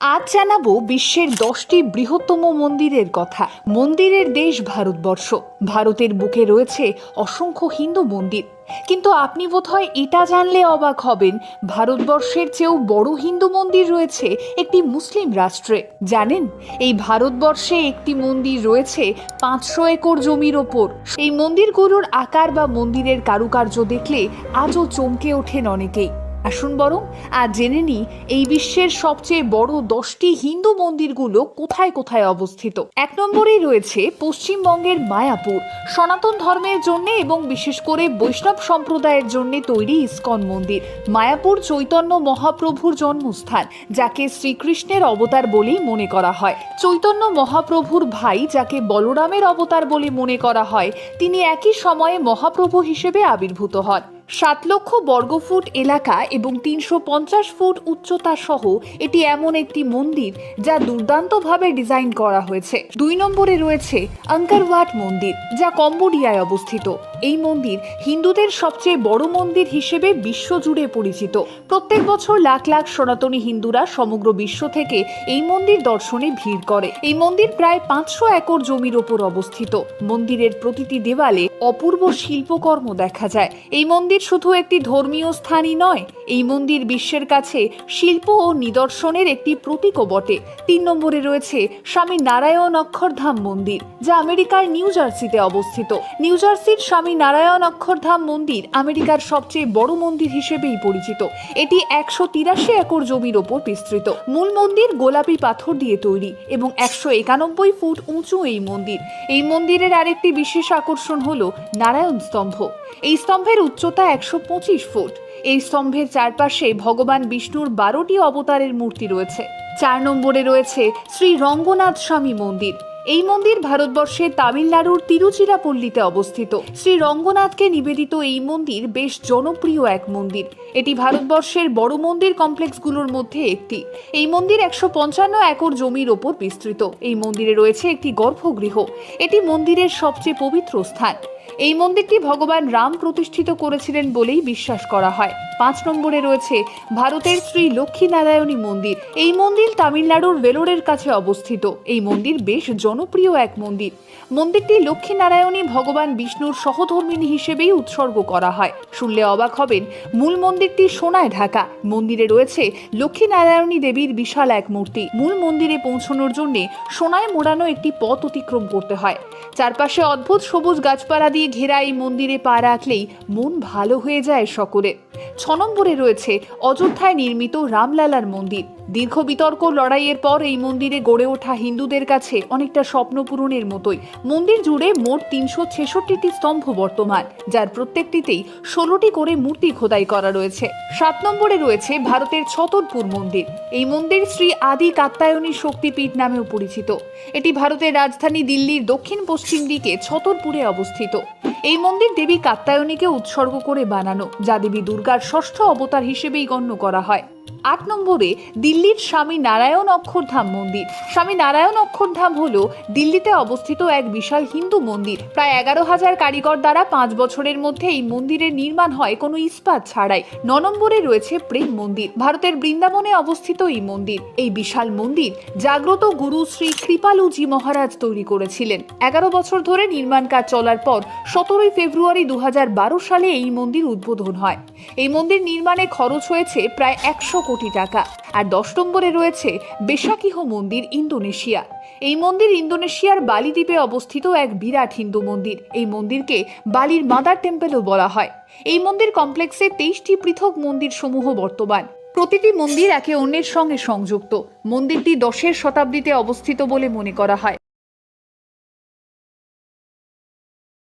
আজ জানাব বিশ্বের দশটি বৃহত্তম মন্দিরের কথা। মন্দিরের দেশ ভারতবর্ষ। ভারতের বুকে রয়েছে অসংখ্য হিন্দু মন্দির। কিন্তু আপনি বোধহয় এটা জানলে অবাক হবেন, ভারতবর্ষের চেয়েও বড় হিন্দু মন্দির রয়েছে একটি মুসলিম রাষ্ট্রে। জানেন, এই ভারতবর্ষে একটি মন্দির রয়েছে পাঁচশো একর জমির ওপর। এই মন্দিরগুলোর আকার বা মন্দিরের কারুকার্য দেখলে আজও চমকে ওঠেন অনেকেই। আসুন বরং আজ জেনে নিই, এই বিশ্বের সবচেয়ে বড় দশটি হিন্দু মন্দিরগুলো কোথায় কোথায় অবস্থিত। এক নম্বরেই রয়েছে পশ্চিমবঙ্গের মায়াপুর। সনাতন ধর্মের জন্য এবং বিশেষ করে বৈষ্ণব সম্প্রদায়ের জন্য তৈরি ইস্কন মন্দির। মায়াপুর চৈতন্য মহাপ্রভুর জন্মস্থান, যাকে শ্রীকৃষ্ণের অবতার বলেই মনে করা হয়। চৈতন্য মহাপ্রভুর ভাই, যাকে বলরামের অবতার বলে মনে করা হয়, তিনি একই সময়ে মহাপ্রভু হিসেবে আবির্ভূত হন। সাত লক্ষ বর্গফুট এলাকা এবং তিনশো পঞ্চাশ ফুট উচ্চতা সহ এটি এমন একটি মন্দির যা দুর্দান্তভাবে ডিজাইন করা হয়েছে। দুই নম্বরে রয়েছে আঙ্কারওয়াট মন্দির, যা কম্বোডিয়ায় অবস্থিত। এই মন্দির হিন্দুদের সবচেয়ে বড় মন্দির হিসেবে বিশ্বজুড়ে পরিচিত। প্রত্যেক বছর লাখ লাখ সনাতনী হিন্দুরা সমগ্র বিশ্ব থেকে এই মন্দির দর্শনে ভিড় করে। এই মন্দির প্রায় পাঁচশো একর জমির ওপর অবস্থিত। মন্দিরের প্রতিটি দেওয়ালে অপূর্ব শিল্পকর্ম দেখা যায়। এই মন্দির শুধু একটি ধর্মীয় স্থানই নয়, এই মন্দির বিশ্বের কাছে শিল্প ও নিদর্শনের একটি প্রতীকও বটে। তিন নম্বরে রয়েছে স্বামী নারায়ণ অক্ষরধাম মন্দির, যা আমেরিকার নিউ জার্সিতে অবস্থিত। নিউ জার্সির স্বামী নারায়ণ অক্ষরধাম মন্দির আমেরিকার সবচেয়ে বড় মন্দির হিসেবেই পরিচিত। এটি একশো তিরাশি একর জমির ওপর বিস্তৃত। মূল মন্দির গোলাপি পাথর দিয়ে তৈরি এবং একশো একানব্বই ফুট উঁচু এই মন্দির। এই মন্দিরের আরেকটি বিশেষ আকর্ষণ হল নারায়ণ স্তম্ভ। এই স্তম্ভের উচ্চতা একশো পঁচিশ ফুট। এই স্তম্ভের চারপাশে ভগবান বিষ্ণুর বারোটি অবতারের মূর্তি রয়েছে। চার নম্বরে রয়েছে শ্রী রঙ্গনাথ স্বামী মন্দির। এই মন্দির ভারতবর্ষের তামিলনাড়ুর তিরুচিরাপল্লীতে অবস্থিত। শ্রী রঙ্গনাথকে নিবেদিত এই মন্দির বেশ জনপ্রিয় এক মন্দির। এটি ভারতবর্ষের বড় মন্দির কমপ্লেক্সগুলোর মধ্যে একটি। এই মন্দির একশো পঞ্চান্ন একর জমির ওপর বিস্তৃত। এই মন্দিরে রয়েছে একটি গর্ভগৃহ। এটি মন্দিরের সবচেয়ে পবিত্র স্থান। এই মন্দিরটি ভগবান রাম প্রতিষ্ঠিত করেছিলেন বলেই বিশ্বাস করা হয়। পাঁচ নম্বরে রয়েছে ভারতের শ্রী লক্ষ্মীনারায়ণী মন্দির। এই মন্দির তামিলনাড়ুর ভেলোরের কাছে অবস্থিত। এই মন্দির বেশ জনপ্রিয় এক মন্দির। মন্দিরটি লক্ষ্মীনারায়ণী ভগবান বিষ্ণুর সহধর্মিনী হিসেবেই উৎসর্গ করা হয়। শুনলে অবাক হবেন, মূল মন্দিরটি সোনায় ঢাকা। মন্দিরে রয়েছে লক্ষ্মীনারায়ণী দেবীর বিশাল এক মূর্তি। মূল মন্দিরে পৌঁছানোর জন্য সোনায় মোড়ানো একটি পথ অতিক্রম করতে হয়। চারপাশে অদ্ভুত সবুজ গাছপালা দিয়ে ঘেরা এই মন্দিরে পা রাখলেই মন ভালো হয়ে যায় সকলের। ছ নম্বরে রয়েছে অযোধ্যায় নির্মিত রামলালার মন্দির। দীর্ঘ বিতর্ক লড়াইয়ের পর এই মন্দিরে গড়ে ওঠা হিন্দুদের কাছে অনেকটা স্বপ্ন পূরণের মতোই। মন্দির জুড়ে মোট তিনশো ছেষট্টিটি স্তম্ভ বর্তমান, যার প্রত্যেকটিতেই ষোলোটি করে মূর্তি খোদাই করা রয়েছে। সাত নম্বরে রয়েছে ভারতের ছতরপুর মন্দির। এই মন্দির শ্রী আদি কাত্তায়নী শক্তিপীঠ নামেও পরিচিত। এটি ভারতের রাজধানী দিল্লির দক্ষিণ পশ্চিম দিকে ছতরপুরে অবস্থিত। এই মন্দির দেবী কাত্তায়নীকে উৎসর্গ করে বানানো, যা দেবী দুর্গার ষষ্ঠ অবতার হিসেবেই গণ্য করা হয়। আট নম্বরে দিল্লির স্বামী নারায়ণ অক্ষরধাম মন্দির। স্বামী নারায়ণ অক্ষরধাম হল দিল্লিতে অবস্থিত এক বিশাল হিন্দু মন্দির। প্রায় এগারো হাজার কারিগর দ্বারা পাঁচ বছরের মধ্যে এই মন্দিরের নির্মাণ হয় কোনো ইস্পাত ছাড়াই। ন নম্বরে রয়েছে প্রেম মন্দির। ভারতের বৃন্দাবনে অবস্থিত এই মন্দির। এই বিশাল মন্দির জাগ্রত গুরু শ্রী কৃপালুজি মহারাজ তৈরি করেছিলেন। এগারো বছর ধরে নির্মাণ কাজ চলার পর সতেরোই ফেব্রুয়ারি দু হাজার বারো সালে এই মন্দির উদ্বোধন হয়। এই মন্দির নির্মাণে খরচ হয়েছে প্রায় একশো কোটি টাকা। আর দশ নম্বরে রয়েছে বেশাকিহ মন্দির ইন্দোনেশিয়া। এই মন্দির ইন্দোনেশিয়ার বালি দ্বীপে অবস্থিত এক বিরাট হিন্দু মন্দির। এই মন্দিরকে বালির মাদার টেম্পেলও বলা হয়। এই মন্দির কমপ্লেক্সে তেইশটি পৃথক মন্দির সমূহ বর্তমান। প্রতিটি মন্দির একে অন্যের সঙ্গে সংযুক্ত। মন্দিরটি দশের শতাব্দীতে অবস্থিত বলে মনে করা হয়।